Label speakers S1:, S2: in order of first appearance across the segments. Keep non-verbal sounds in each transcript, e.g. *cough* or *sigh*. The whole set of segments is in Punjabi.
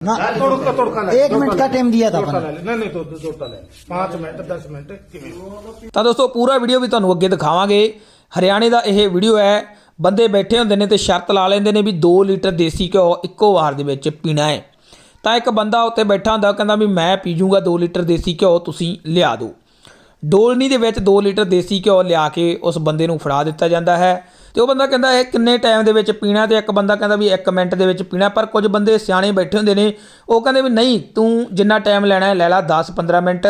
S1: ना
S2: तोड़का तोड़का ले
S1: एक मिनट का टाइम दिया था अपन
S2: नहीं नहीं तो तोड़ता ले ਮਿੰਟ 10 ਮਿੰਟ
S3: ਤਾਂ ਦੋਸਤੋ ਪੂਰਾ ਵੀਡੀਓ ਵੀ ਤੁਹਾਨੂੰ ਅੱਗੇ ਦਿਖਾਵਾਂਗੇ। ਹਰਿਆਣੇ ਦਾ ਇਹ ਵੀਡੀਓ ਹੈ ਬੰਦੇ ਬੈਠੇ ਹੁੰਦੇ ਨੇ ਤੇ ਸ਼ਰਤ ਲਾ ਲੈਂਦੇ ਨੇ ਵੀ 2 ਲੀਟਰ ਦੇਸੀ ਘਿਓ ਇੱਕੋ ਵਾਰ ਦੇ ਵਿੱਚ ਪੀਣਾ ਹੈ। ਤਾਂ ਇੱਕ ਬੰਦਾ ਉੱਤੇ ਬੈਠਾ ਹੁੰਦਾ ਕਹਿੰਦਾ ਵੀ ਮੈਂ ਪੀ ਜੂਗਾ 2 ਲੀਟਰ ਦੇਸੀ ਘਿਓ ਤੁਸੀਂ ਲਿਆ ਦਿਓ। ਡੋਲਨੀ ਦੇ ਵਿੱਚ 2 ਲੀਟਰ ਦੇਸੀ ਘਿਓ ਲਿਆ ਕੇ ਉਸ ਬੰਦੇ ਨੂੰ ਫੜਾ ਦਿੱਤਾ ਜਾਂਦਾ ਹੈ। ਤੇ ਉਹ ਬੰਦਾ ਕਹਿੰਦਾ ਇਹ ਕਿੰਨੇ ਟਾਈਮ ਦੇ ਵਿੱਚ ਪੀਣਾ ਤੇ ਇੱਕ ਬੰਦਾ ਕਹਿੰਦਾ ਵੀ 1 ਮਿੰਟ ਦੇ ਵਿੱਚ ਪੀਣਾ, ਪਰ ਕੁਝ ਬੰਦੇ ਸਿਆਣੇ ਬੈਠੇ ਹੁੰਦੇ ਨੇ, ਉਹ ਕਹਿੰਦੇ ਵੀ ਨਹੀਂ, ਤੂੰ ਜਿੰਨਾ ਟਾਈਮ ਲੈਣਾ ਹੈ ਲੈ ਲੈ 10-15 ਮਿੰਟ,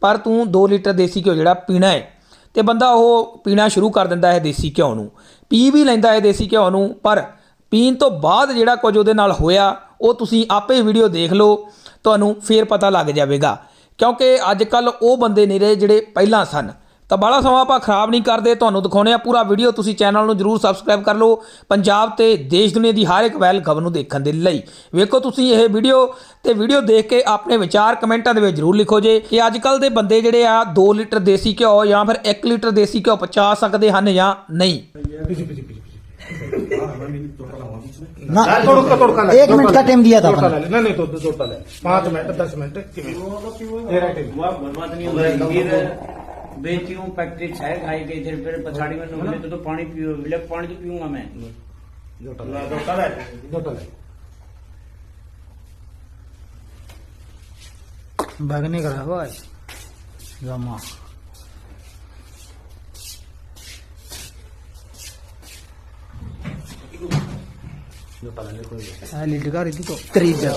S3: ਪਰ ਤੂੰ 2 ਲੀਟਰ ਦੇਸੀ ਘਿਓ ਜਿਹੜਾ ਪੀਣਾ ਹੈ। ਤੇ ਬੰਦਾ ਉਹ ਪੀਣਾ ਸ਼ੁਰੂ ਕਰ ਦਿੰਦਾ ਹੈ ਦੇਸੀ ਘਿਓ ਨੂੰ। ਪੀ ਵੀ ਲੈਂਦਾ ਹੈ ਦੇਸੀ ਘਿਓ ਨੂੰ, ਪਰ ਪੀਣ ਤੋਂ ਬਾਅਦ ਜਿਹੜਾ ਕੁਝ ਉਹਦੇ ਨਾਲ ਹੋਇਆ, ਉਹ ਤੁਸੀਂ ਆਪੇ ਵੀਡੀਓ ਦੇਖ ਲਓ, ਤੁਹਾਨੂੰ ਫੇਰ ਪਤਾ ਲੱਗ ਜਾਵੇਗਾ। ਕਿਉਂਕਿ ਅੱਜ ਕੱਲ ਉਹ ਬੰਦੇ ਨਹੀਂ ਰਹੇ ਜਿਹੜੇ ਪਹਿਲਾਂ ਸਨ ਤਾਂ ਬਾਲਾ ਸਮਾਂ ਆਪਾਂ ਖਰਾਬ ਨਹੀਂ ਕਰਦੇ ਤੁਹਾਨੂੰ ਦਿਖਾਉਣੇ ਆ ਪੂਰਾ ਵੀਡੀਓ ਤੁਸੀਂ ਚੈਨਲ ਨੂੰ ਜਰੂਰ ਸਬਸਕ੍ਰਾਈਬ ਕਰ ਲਓ ਪੰਜਾਬ ਤੇ ਦੇਸ਼ ਦੁਨੀਆ ਦੀ ਹਰ ਇੱਕ ਵੈਲ ਖਬਰ ਨੂੰ ਦੇਖਣ ਦੇ ਲਈ ਵੇਖੋ ਤੁਸੀਂ ਇਹ ਵੀਡੀਓ ਤੇ ਵੀਡੀਓ ਦੇਖ ਕੇ ਆਪਣੇ ਵਿਚਾਰ ਕਮੈਂਟਾਂ ਦੇ ਵਿੱਚ ਜਰੂਰ ਲਿਖੋ ਜੇ ਕਿ ਅੱਜ ਕੱਲ ਦੇ ਬੰਦੇ ਜਿਹੜੇ ਆ 2 ਲੀਟਰ ਦੇਸੀ ਘਿਓ ਜਾਂ ਫਿਰ 1 ਲੀਟਰ ਦੇਸੀ ਘਿਓ ਪਚਾ ਸਕਦੇ ਹਨ ਜਾਂ ਨਹੀਂ
S2: पीछे पीछे पीछे
S1: ना
S2: तोड़का तोड़का ले
S1: एक मिनट का टाइम दिया था
S2: तोड़का
S1: अपन
S2: ले नहीं नहीं तो तोड़का ले पाँच मिनट दस मिनट
S4: बेची हूँ फैक्ट्री छाए खाई गई थे फिर पछाड़ी में नोबले तो, तो पानी पियो बोले पानी तो पीऊँगा मैं।
S2: जोटल है। जोटल है
S1: भागने का रहा भाई। जमा। लीटर का रही थी तो। तीस
S2: हज़ार।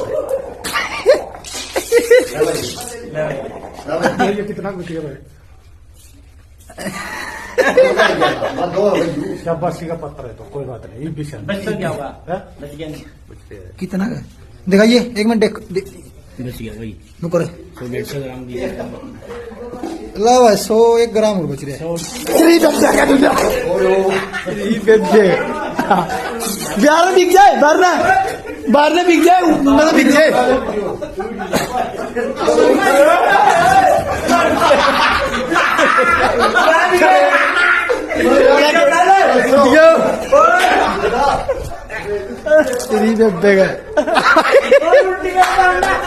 S2: *laughs* कितना कुछ है शाबाशी का पत्थर है? तो कोई बात नहीं ये विषय
S4: बच तो क्या होगा
S2: हैं?
S4: बच गया नहीं
S1: कितना का दिखाइए एक मिनट देख दे-
S4: बच गया भाई
S1: नुकर।
S4: सौ डेढ़ सौ ग्राम दिया
S1: ला भाई सौ एक ग्राम और बच रहे बिहार में बिक जाए बाहर ना। बाहर में बिक जाए मतलब बिक जाए। ਤੇਰੀ ਬੇਬੇ ਗਾ ਰੋਟੀਆਂ ਪਾਣਾ